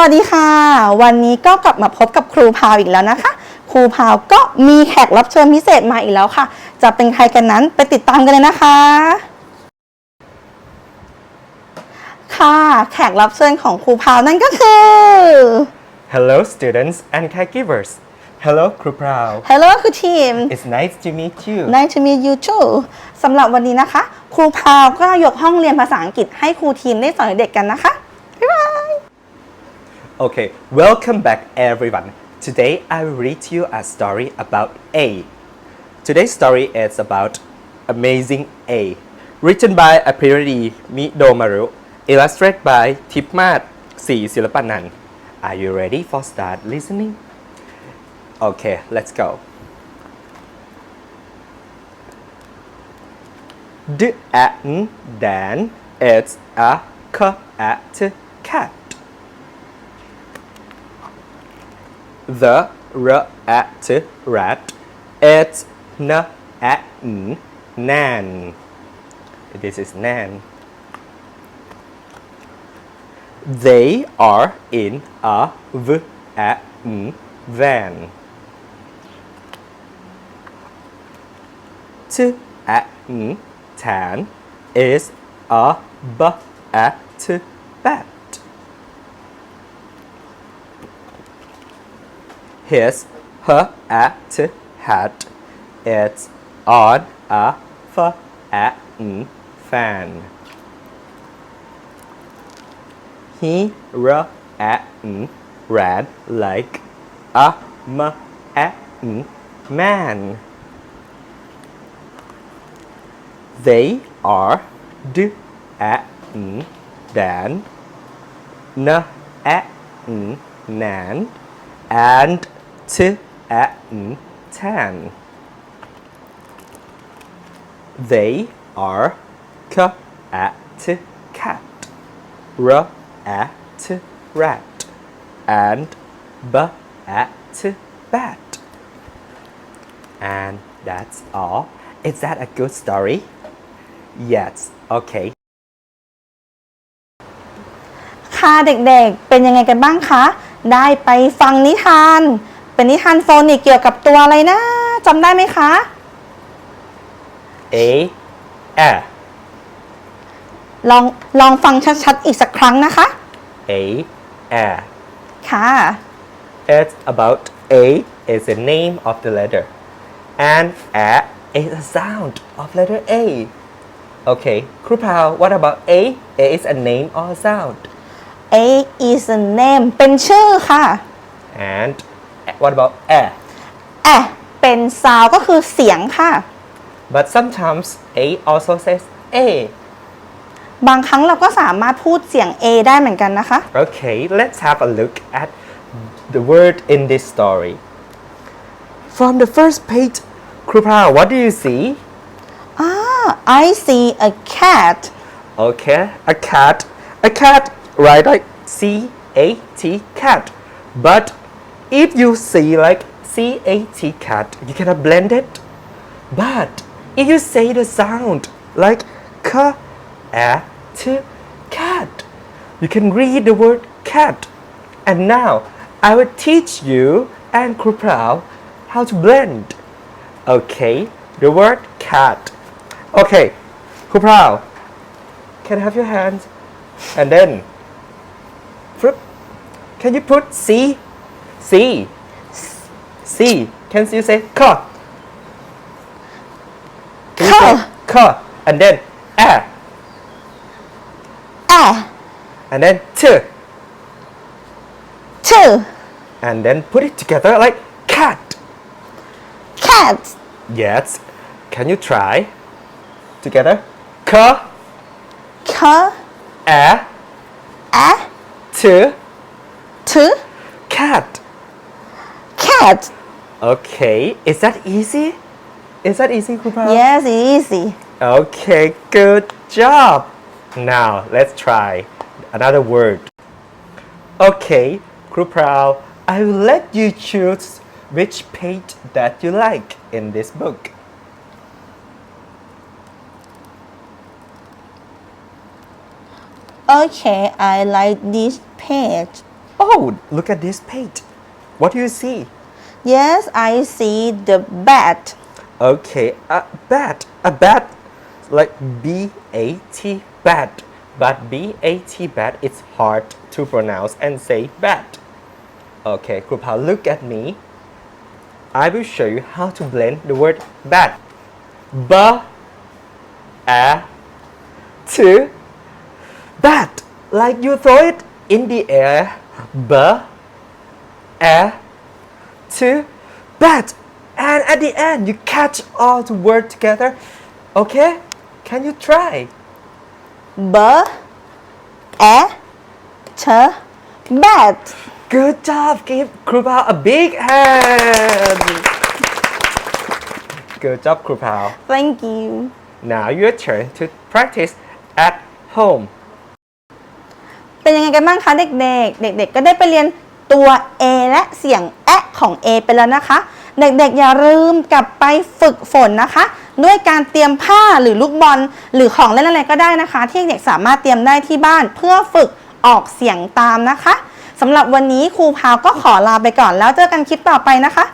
วัสดีค่ะ วันนี้ก็กลับมาพบกับครูพาวอีกแล้วนะคะ ครูพาวก็มีแขกรับเชิญพิเศษมาอีกแล้วค่ะ จะเป็นใครกันนั้นไปติดตามกันเลยนะคะ ค่ะแขกรับเชิญของครูพาวนั่นก็คือ Hello, students and caregivers. Hello, Kru Prao. Hello คือทีม It's nice to meet you. Nice to meet you too สำหรับวันนี้นะคะ ครูพาวก็ยกห้องเรียนภาษาอังกฤษให้ครูทีมได้สอนเด็กกันนะคะบ๊ายบาย Okay, welcome back, everyone. Today I will read you a story about A. Today's story is about Amazing A, written by Apiridi Midomaru, illustrated by Tipmat Si Silapanan. Are you ready for start listening? Okay, let's go. D and Dan it's a cat The rat rat it's n a n nan. This is nan. They are in a v a n van. T a n tan is a b a t bat. His her at hat it's on a f a n fan. He r a n ran like a m a n man. They are d a n dan, n a n nan, and t a n tan. They are c a t cat, r a t rat, and b a t bat. And that's all. Is that a good story? Yes. Okay. ค่ะเด็กๆ เป็นยังไงกันบ้างคะ ได้ไปฟังนิทาน เป็นนิทานโฟนิกเกี่ยวกับตัวอะไรนะจำได้ไหมคะ A. A. ลองลองฟังชัดๆอีกสักครั้งนะคะ A. A. ค่ะ It's about A is the name of the letter, and A is a sound of letter A. Okay, Krupal, what about A? A is a name or a sound. A is a name เป็นชื่อค่ะ And what about A? แอะเป็น sound ก็คือเสียงค่ะ But sometimes A also says A. บางครั้งเราก็สามารถพูดเสียง A ได้เหมือนกันนะคะ Okay, let's have a look at the word in this story. From the first page, Krupal, what do you see? อ่า I see a cat Okay, a cat. A cat, right? Like C A T cat. But if you see like C A T cat, you cannot blend it. But if you say the sound like K A T cat, you can read the word cat. And now I will teach you and Krupal how to blend. Okay, the word cat. Okay, Krupal, can I have your hands? And then. Can you put C? C. C. Can you say K? Can you K? And then A. A. And then T. Two. And then put it together like cat. Cat. Yes. Can you try? Together. K. K. A. A. T. T. Cat cat Okay. Is that easy? Is that easy, Cooper? yes easy Okay, good job. Now let's try another word. Okay, Krupral, I will let you choose which page that you like in this book. Okay, I like this page. Oh, look at this page. What do you see? Yes I see the bat Okay, a bat. A bat, like B A T, bat. But B A T, bat, it's hard to pronounce and say bat. Okay, How, look at me. I will show you how to blend the word bat. B A T bat. Like you throw it in the air. B A T bat. And at the end, you catch all the word together. Okay? Can you try? b a t bat Good job. Give Krupal a big hand. Good job, Krupal. Thank you Now your turn to practice at home. เป็นยังไงกันบ้างคะเด็กๆ เด็ก ๆ ก็ได้ไปเรียน ตัว A และเสียงแอะของ A ไปแล้วนะคะ เด็กๆอย่าลืมกลับไปฝึกฝนนะคะ ด้วยการเตรียมผ้าหรือลูกบอล หรือของเล่นอะไรก็ได้นะคะ ที่เด็กสามารถเตรียมได้ที่บ้านเพื่อฝึกออกเสียงตามนะคะสำหรับวันนี้ครูพาวก็ขอลาไปก่อนแล้วเจอกันคลิปต่อไปนะคะ